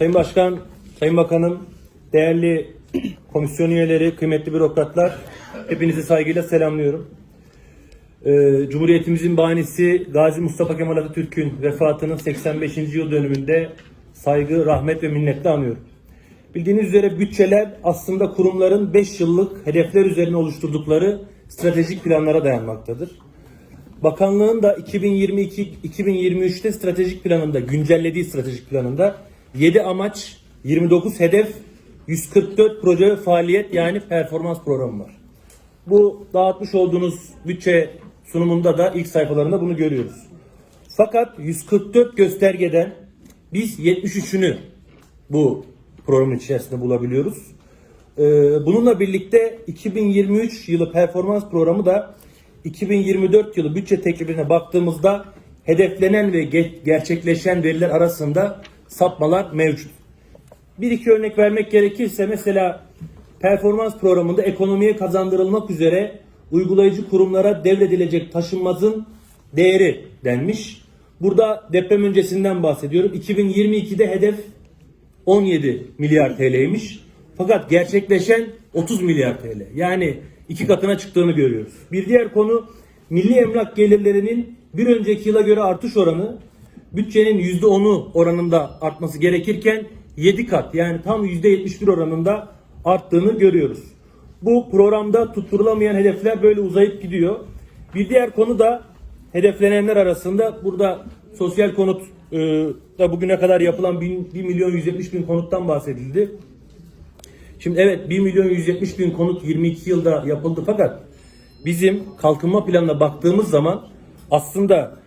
Sayın Başkan, Sayın Bakanım, değerli komisyon üyeleri, kıymetli bürokratlar, hepinizi saygıyla selamlıyorum. Ee, Cumhuriyetimizin bahanesi Gazi Mustafa Kemal Atatürk'ün vefatının 85. yıl dönümünde saygı, rahmet ve minnetle anıyorum. Bildiğiniz üzere bütçeler aslında kurumların 5 yıllık hedefler üzerine oluşturdukları stratejik planlara dayanmaktadır. Bakanlığın da 2022-2023'te stratejik planında, güncellediği stratejik planında 7 amaç, 29 hedef, 144 proje faaliyet yani performans programı var. Bu dağıtmış olduğunuz bütçe sunumunda da ilk sayfalarında bunu görüyoruz. Fakat 144 göstergeden biz 73'ünü bu programın içerisinde bulabiliyoruz. Ee, bununla birlikte 2023 yılı performans programı da 2024 yılı bütçe teklifine baktığımızda hedeflenen ve ge- gerçekleşen veriler arasında sapmalar mevcut. Bir iki örnek vermek gerekirse mesela performans programında ekonomiye kazandırılmak üzere uygulayıcı kurumlara devredilecek taşınmazın değeri denmiş. Burada deprem öncesinden bahsediyorum. 2022'de hedef 17 milyar TL'ymiş. Fakat gerçekleşen 30 milyar TL. Yani iki katına çıktığını görüyoruz. Bir diğer konu milli emlak gelirlerinin bir önceki yıla göre artış oranı bütçenin %10'u oranında artması gerekirken 7 kat yani tam %71 oranında arttığını görüyoruz. Bu programda tutturulamayan hedefler böyle uzayıp gidiyor. Bir diğer konu da hedeflenenler arasında burada sosyal konut e, da bugüne kadar yapılan 1 milyon 170 bin konuttan bahsedildi. Şimdi evet 1 milyon 170 bin konut 22 yılda yapıldı fakat bizim kalkınma planına baktığımız zaman aslında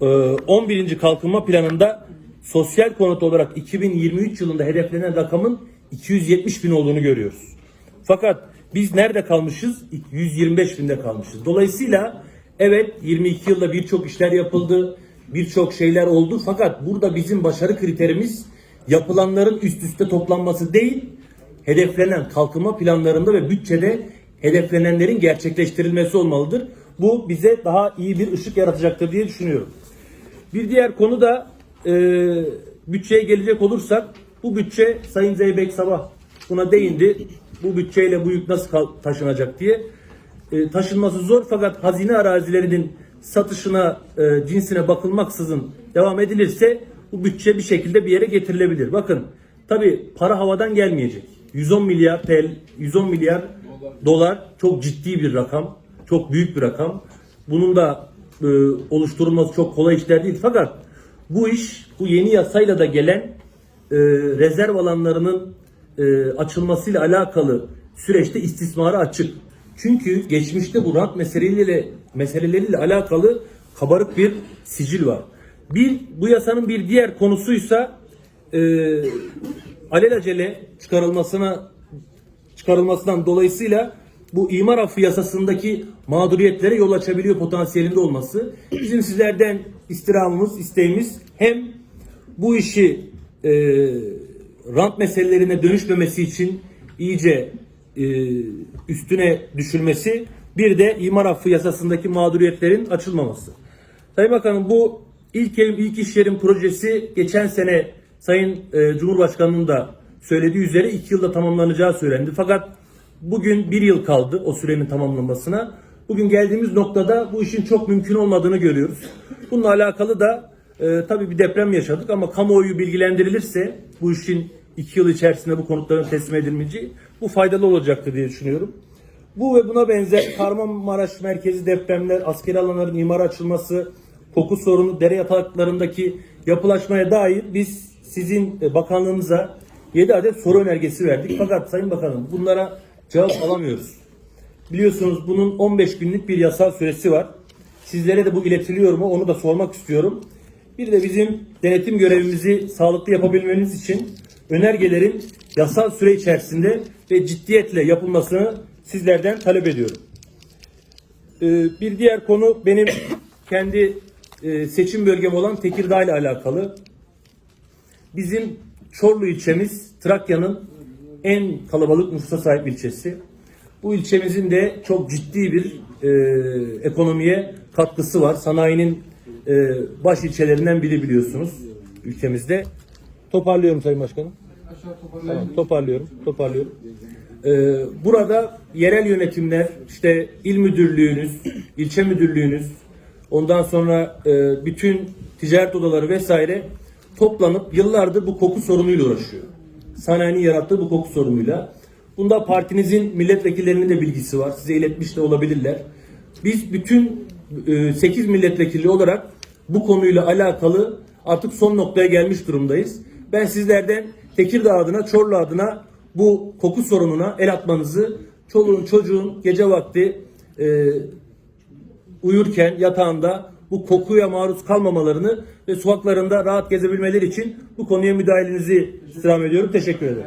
11. kalkınma planında sosyal konut olarak 2023 yılında hedeflenen rakamın 270 bin olduğunu görüyoruz. Fakat biz nerede kalmışız? 125 binde kalmışız. Dolayısıyla evet 22 yılda birçok işler yapıldı, birçok şeyler oldu. Fakat burada bizim başarı kriterimiz yapılanların üst üste toplanması değil, hedeflenen kalkınma planlarında ve bütçede hedeflenenlerin gerçekleştirilmesi olmalıdır. Bu bize daha iyi bir ışık yaratacaktır diye düşünüyorum. Bir diğer konu da e, bütçeye gelecek olursak bu bütçe Sayın Zeybek Sabah buna değindi. Bu bütçeyle bu yük nasıl taşınacak diye. E, taşınması zor fakat hazine arazilerinin satışına, e, cinsine bakılmaksızın devam edilirse bu bütçe bir şekilde bir yere getirilebilir. Bakın tabi para havadan gelmeyecek. 110 milyar TL, 110 milyar dolar çok ciddi bir rakam. Çok büyük bir rakam. Bunun da e, oluşturulması çok kolay işler değil. Fakat bu iş bu yeni yasayla da gelen e, rezerv alanlarının e, açılmasıyla alakalı süreçte istismara açık. Çünkü geçmişte bu rant meseleleriyle meseleleriyle alakalı kabarık bir sicil var. Bir bu yasanın bir diğer konusuysa e, alelacele çıkarılmasına çıkarılmasından dolayısıyla bu imar affı yasasındaki mağduriyetlere yol açabiliyor potansiyelinde olması. Bizim sizlerden istirhamımız, isteğimiz hem bu işi e, rant meselelerine dönüşmemesi için iyice e, üstüne düşülmesi, bir de imar affı yasasındaki mağduriyetlerin açılmaması. Sayın Bakanım bu ilk ev ilk iş yerim projesi geçen sene Sayın e, Cumhurbaşkanı'nın da söylediği üzere iki yılda tamamlanacağı söylendi. Fakat bugün bir yıl kaldı o sürenin tamamlanmasına. Bugün geldiğimiz noktada bu işin çok mümkün olmadığını görüyoruz. Bununla alakalı da e, tabii bir deprem yaşadık ama kamuoyu bilgilendirilirse bu işin iki yıl içerisinde bu konutların teslim edilmeyeceği bu faydalı olacaktır diye düşünüyorum. Bu ve buna benzer Kahramanmaraş merkezi depremler, askeri alanların imara açılması, koku sorunu, dere yataklarındaki yapılaşmaya dair biz sizin e, bakanlığınıza 7 adet soru önergesi verdik. Fakat Sayın Bakanım bunlara cevap alamıyoruz. Biliyorsunuz bunun 15 günlük bir yasal süresi var. Sizlere de bu iletiliyor mu onu da sormak istiyorum. Bir de bizim denetim görevimizi sağlıklı yapabilmeniz için önergelerin yasal süre içerisinde ve ciddiyetle yapılmasını sizlerden talep ediyorum. Ee, bir diğer konu benim kendi e, seçim bölgem olan Tekirdağ ile alakalı. Bizim Çorlu ilçemiz Trakya'nın en kalabalık nüfusa sahip ilçesi. Bu ilçemizin de çok ciddi bir e, ekonomiye katkısı var. Sanayinin e, baş ilçelerinden biri biliyorsunuz ülkemizde. Toparlıyorum Sayın Başkanım. Tamam, toparlıyorum, toparlıyorum. Ee, burada yerel yönetimler, işte il müdürlüğünüz, ilçe müdürlüğünüz, ondan sonra e, bütün ticaret odaları vesaire toplanıp yıllardır bu koku sorunuyla uğraşıyor. Sanayinin yarattığı bu koku sorunuyla. Bunda partinizin milletvekillerinin de bilgisi var. Size iletmiş de olabilirler. Biz bütün e, 8 milletvekili olarak bu konuyla alakalı artık son noktaya gelmiş durumdayız. Ben sizlerden Tekirdağ adına, Çorlu adına bu koku sorununa el atmanızı, çoluğun çocuğun gece vakti e, uyurken yatağında bu kokuya maruz kalmamalarını ve sokaklarında rahat gezebilmeleri için bu konuya müdahalenizi istirham ediyorum. Teşekkür ederim.